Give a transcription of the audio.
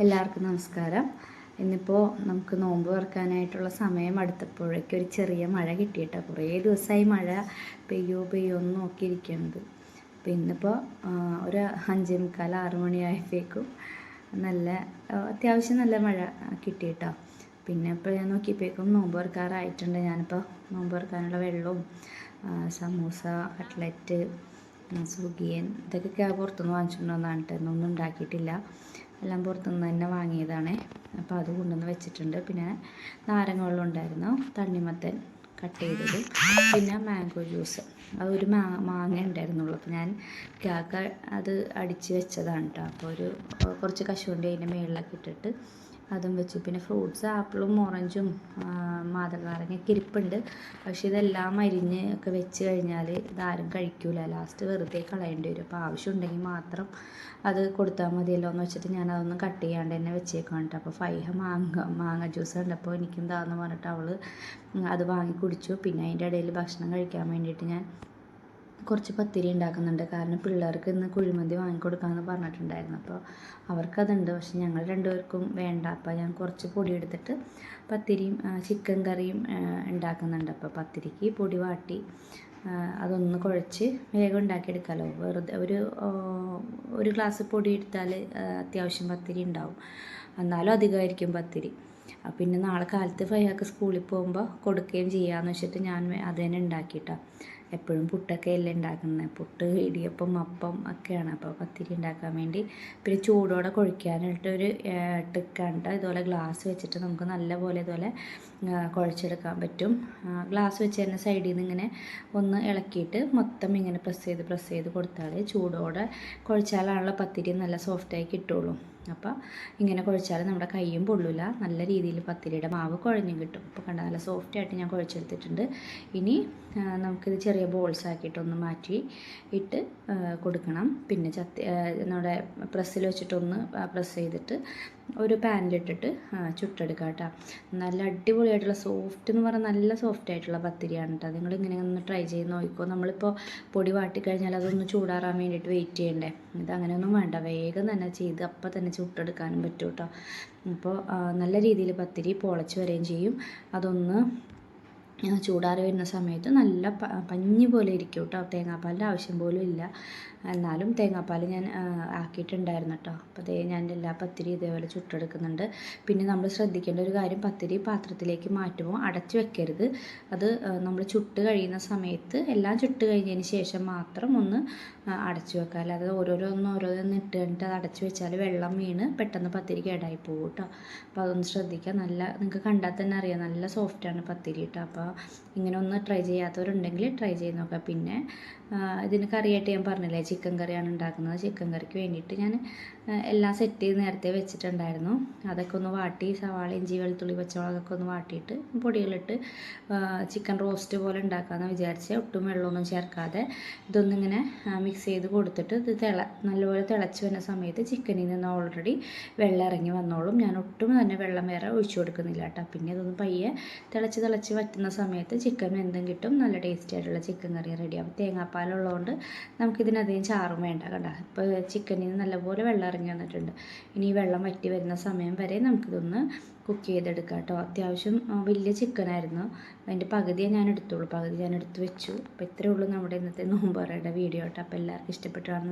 എല്ലാവർക്കും നമസ്കാരം. ഇന്നിപ്പോൾ നമുക്ക് നോമ്പ് തുറക്കാനായിട്ടുള്ള സമയം. അടുത്തപ്പോഴേക്കും ഒരു ചെറിയ മഴ കിട്ടിയിട്ടാണ് കുറേ ദിവസമായി മഴ പെയ്യോ പെയ്യോ എന്ന് നോക്കിയിരിക്കുന്നത് അപ്പോൾ ഇന്നിപ്പോൾ ഒരു അഞ്ചേ മുക്കാൽ ആറ് മണിയായപ്പോഴേക്കും നല്ല അത്യാവശ്യം നല്ല മഴ കിട്ടിയിട്ടോ. പിന്നെ ഇപ്പോൾ ഞാൻ നോക്കിയപ്പോഴേക്കും നോമ്പ് തുറക്കാറായിട്ടുണ്ട്. ഞാനിപ്പോൾ നോമ്പ് തുറക്കാനുള്ള വെള്ളവും സമൂസ കട്ട്ലറ്റ് സുഖിയൻ ഇതൊക്കെ പുറത്തുനിന്ന് വാങ്ങിച്ചിട്ടുണ്ടെന്നാണ് കേട്ടോ. ഒന്നും ഉണ്ടാക്കിയിട്ടില്ല. എല്ലാം പുറത്തുനിന്ന് തന്നെ വാങ്ങിയതാണ്. അപ്പോൾ അത് കൊണ്ടുവന്ന് വെച്ചിട്ടുണ്ട്. പിന്നെ നാരങ്ങ വെള്ളം ഉണ്ടായിരുന്നു തണ്ണിമത്തൻ കട്ട് ചെയ്തത് പിന്നെ മാംഗോ ജ്യൂസ്. അത് ഒരു മാ മാങ്ങ ഉണ്ടായിരുന്നുള്ളൂ. അപ്പോൾ ഞാൻ കാക്ക അത് അടിച്ച് വെച്ചതാണ് കേട്ടോ. അപ്പോൾ ഒരു കുറച്ച് കശുവണ്ടി അതിന്റെ മേളിലൊക്കെ ഇട്ടിട്ട് അതും വെച്ചു. പിന്നെ ഫ്രൂട്ട്സ് ആപ്പിളും ഓറഞ്ചും മാതളനാരങ്ങയൊക്കെ ഇരിപ്പുണ്ട്. പക്ഷേ ഇതെല്ലാം അരിഞ്ഞ് ഒക്കെ വെച്ച് കഴിഞ്ഞാൽ ഇതാരും കഴിക്കൂല. ലാസ്റ്റ് വെറുതെ കളയേണ്ടി വരും. അപ്പോൾ ആവശ്യമുണ്ടെങ്കിൽ മാത്രം അത് കൊടുത്താൽ മതിയല്ലോ എന്ന് വെച്ചിട്ട് ഞാൻ അതൊന്നും കട്ട് ചെയ്യാണ്ട് തന്നെ വെച്ചേക്കാൻ കേട്ടോ. അപ്പോൾ ഫൈഹ മാങ്ങ മാങ്ങ ജ്യൂസ് കണ്ടപ്പോൾ എനിക്കെന്താന്ന് പറഞ്ഞിട്ട് അവൾ അത് വാങ്ങി കുടിച്ചു. പിന്നെ അതിന്റെ ഇടയിൽ ഭക്ഷണം കഴിക്കാൻ വേണ്ടിയിട്ട് ഞാൻ കുറച്ച് പത്തിരി ഉണ്ടാക്കുന്നുണ്ട്. കാരണം പിള്ളേർക്ക് ഇന്ന് കുഴിമന്തി വാങ്ങിക്കൊടുക്കാമെന്ന് പറഞ്ഞിട്ടുണ്ടായിരുന്നു. അപ്പോൾ അവർക്കതുണ്ട്. പക്ഷെ ഞങ്ങൾ രണ്ടുപേർക്കും വേണ്ട. അപ്പോൾ ഞാൻ കുറച്ച് പൊടി എടുത്തിട്ട് പത്തിരിയും ചിക്കൻ കറിയും ഉണ്ടാക്കുന്നുണ്ട്. അപ്പോൾ പത്തിരിക്ക് പൊടി വാട്ടി അതൊന്ന് കുഴച്ച് വേഗം ഉണ്ടാക്കിയെടുക്കാമല്ലോ വെറുതെ ഒരു ഒരു ഗ്ലാസ് പൊടി എടുത്താൽ അത്യാവശ്യം പത്തിരി ഉണ്ടാവും. എന്നാലും അധികമായിരിക്കും പത്തിരി. പിന്നെ നാളെ കാലത്ത് ഫയ്യാക്ക് സ്കൂളിൽ പോകുമ്പോൾ കൊടുക്കുകയും ചെയ്യാമെന്ന് വെച്ചിട്ട് ഞാൻ അത് തന്നെ ഉണ്ടാക്കിയിട്ടാണ് എപ്പോഴും പുട്ടൊക്കെ അല്ലേ ഉണ്ടാക്കുന്നത്. പുട്ട് ഇടിയപ്പം അപ്പം ഒക്കെയാണ്. അപ്പോൾ പത്തിരി ഉണ്ടാക്കാൻ വേണ്ടി പിന്നെ ചൂടോടെ കുഴിക്കാനായിട്ടൊരു ടിക്കാണ്ട് ഇതുപോലെ ഗ്ലാസ് വെച്ചിട്ട് നമുക്ക് നല്ലപോലെ ഇതുപോലെ കുഴച്ചെടുക്കാൻ പറ്റും. ഗ്ലാസ് വെച്ച് തന്നെ സൈഡിൽ നിന്ന് ഇങ്ങനെ ഒന്ന് ഇളക്കിയിട്ട് മൊത്തം ഇങ്ങനെ പ്രസ് ചെയ്ത് പ്രസ് ചെയ്ത് കൊടുത്താൽ ചൂടോടെ കുഴച്ചാലാണല്ലോ പത്തിരി നല്ല സോഫ്റ്റായി കിട്ടുള്ളൂ. അപ്പോൾ ഇങ്ങനെ കുഴച്ചാൽ നമ്മുടെ കൈയും പൊള്ളില്ല നല്ല രീതിയിൽ പത്തിരിയുടെ മാവ് കുഴഞ്ഞും കിട്ടും. അപ്പോൾ കണ്ട നല്ല സോഫ്റ്റ് ആയിട്ട് ഞാൻ കുഴച്ചെടുത്തിട്ടുണ്ട്. ഇനി നമുക്കിത് ചെറിയ ബോൾസ് ആക്കിയിട്ടൊന്ന് മാറ്റി ഇട്ട് കൊടുക്കണം. പിന്നെ ചത്തി നമ്മുടെ പ്രസ്സിൽ വെച്ചിട്ടൊന്ന് പ്രസ് ചെയ്തിട്ട് ഒരു പാനിലിട്ടിട്ട് ചുട്ടെടുക്കുക കേട്ടോ. നല്ല അടിപൊളിയായിട്ടുള്ള സോഫ്റ്റ് എന്ന് പറഞ്ഞാൽ നല്ല സോഫ്റ്റ് ആയിട്ടുള്ള പത്തിരിയാണ് കേട്ടോ. നിങ്ങൾ ഇങ്ങനെ ഒന്ന് ട്രൈ ചെയ്ത് നോക്കിക്കോ. നമ്മളിപ്പോൾ പൊടി വാട്ടിക്കഴിഞ്ഞാൽ അതൊന്ന് ചൂടാറാൻ വേണ്ടിയിട്ട് വെയിറ്റ് ചെയ്യണ്ടേ? ഇത് അങ്ങനെയൊന്നും വേണ്ട. വേഗം തന്നെ ചെയ്ത് അപ്പം തന്നെ ചുട്ടെടുക്കാനും പറ്റും കേട്ടോ. അപ്പോൾ നല്ല രീതിയിൽ പത്തിരി പൊളച്ച് വരികയും ചെയ്യും. അതൊന്ന് ചൂടാറി വരുന്ന സമയത്ത് നല്ല പഞ്ഞി പോലെ ഇരിക്കും കേട്ടോ തേങ്ങാപ്പാലിന്റെ ആവശ്യം പോലും ഇല്ല. എന്നാലും തേങ്ങാപ്പാൽ ഞാൻ ആക്കിയിട്ടുണ്ടായിരുന്നു കേട്ടോ അപ്പോൾ അതേ ഞാൻ എല്ലാ പത്തിരി ഇതേപോലെ ചുട്ടെടുക്കുന്നുണ്ട്. പിന്നെ നമ്മൾ ശ്രദ്ധിക്കേണ്ട ഒരു കാര്യം പത്തിരി പാത്രത്തിലേക്ക് മാറ്റുമ്പോൾ അടച്ചു വെക്കരുത്. അത് നമ്മൾ ചുട്ട് കഴിയുന്ന സമയത്ത് എല്ലാം ചുട്ട് കഴിഞ്ഞതിന് ശേഷം മാത്രം ഒന്ന് അടച്ചു വെക്കുക. അല്ലാതെ ഓരോരോന്ന് ഓരോന്ന് ഇട്ട് കഴിഞ്ഞിട്ട് അത് അടച്ചു വെച്ചാൽ വെള്ളം വീണ് പെട്ടെന്ന് പത്തിരി കേടായി പോകും കേട്ടോ അപ്പോൾ അതൊന്ന് ശ്രദ്ധിക്കുക. നല്ല നിങ്ങൾക്ക് കണ്ടാൽ തന്നെ അറിയാം. നല്ല സോഫ്റ്റാണ് പത്തിരി കേട്ടോ അപ്പോൾ ഇങ്ങനെ ഒന്ന് ട്രൈ ചെയ്യാത്തവരുണ്ടെങ്കിൽ ട്രൈ ചെയ്ത് നോക്കുക. പിന്നെ ഇതിന് കറിയായിട്ട് ഞാൻ പറഞ്ഞില്ലേ ചിക്കൻ കറിയാണ് ഉണ്ടാക്കുന്നത്. ചിക്കൻ കറിക്ക് വേണ്ടിയിട്ട് ഞാൻ എല്ലാം സെറ്റ് ചെയ്ത് നേരത്തെ വെച്ചിട്ടുണ്ടായിരുന്നു. അതൊക്കെ ഒന്ന് വാട്ടി സവാള ഇഞ്ചി വെളുത്തുള്ളി പച്ചമുളകൊക്കെ ഒന്ന് വാട്ടിയിട്ട് പൊടികളിട്ട് ചിക്കൻ റോസ്റ്റ് പോലെ ഉണ്ടാക്കാമെന്ന് വിചാരിച്ച് ഒട്ടും വെള്ളമൊന്നും ചേർക്കാതെ ഇതൊന്നിങ്ങനെ മിക്സ് ചെയ്ത് കൊടുത്തിട്ട് ഇത് തിള നല്ലപോലെ തിളച്ച് വരുന്ന സമയത്ത് ചിക്കനിൽ നിന്ന് ഓൾറെഡി വെള്ളം ഇറങ്ങി വന്നോളും. ഞാൻ ഒട്ടും തന്നെ വെള്ളം വേറെ ഒഴിച്ചു കൊടുക്കുന്നില്ല കേട്ടോ. പിന്നെ ഇതൊന്ന് പയ്യെ തിളച്ച് തിളച്ച് വറ്റുന്ന സമയത്ത് ചിക്കൻ എന്തും കിട്ടും. നല്ല ടേസ്റ്റി ആയിട്ടുള്ള ചിക്കൻ കറി റെഡിയാവും തേങ്ങാപ്പാലുള്ളതുകൊണ്ട് നമുക്കിതിനധികം ചാറും വേണ്ട കണ്ട. ഇപ്പോൾ ചിക്കനിൽ നിന്ന് നല്ലപോലെ വെള്ളം ഇറങ്ങി വന്നിട്ടുണ്ട്. ഇനി ഈ വെള്ളം വറ്റി വരുന്ന സമയം വരെ നമുക്കിതൊന്ന് കുക്ക് ചെയ്തെടുക്കാം കേട്ടോ. അത്യാവശ്യം വലിയ ചിക്കനായിരുന്നു അതിന്റെ പകുതിയെ ഞാൻ എടുത്തുള്ളൂ. പകുതി ഞാൻ എടുത്ത് വെച്ചു. അപ്പോൾ ഇത്രയേ ഉള്ളൂ നമ്മുടെ ഇന്നത്തെ നോമ്പറയുടെ വീഡിയോ കേട്ടോ. അപ്പോൾ എല്ലാവർക്കും ഇഷ്ടപ്പെട്ടാണെന്ന്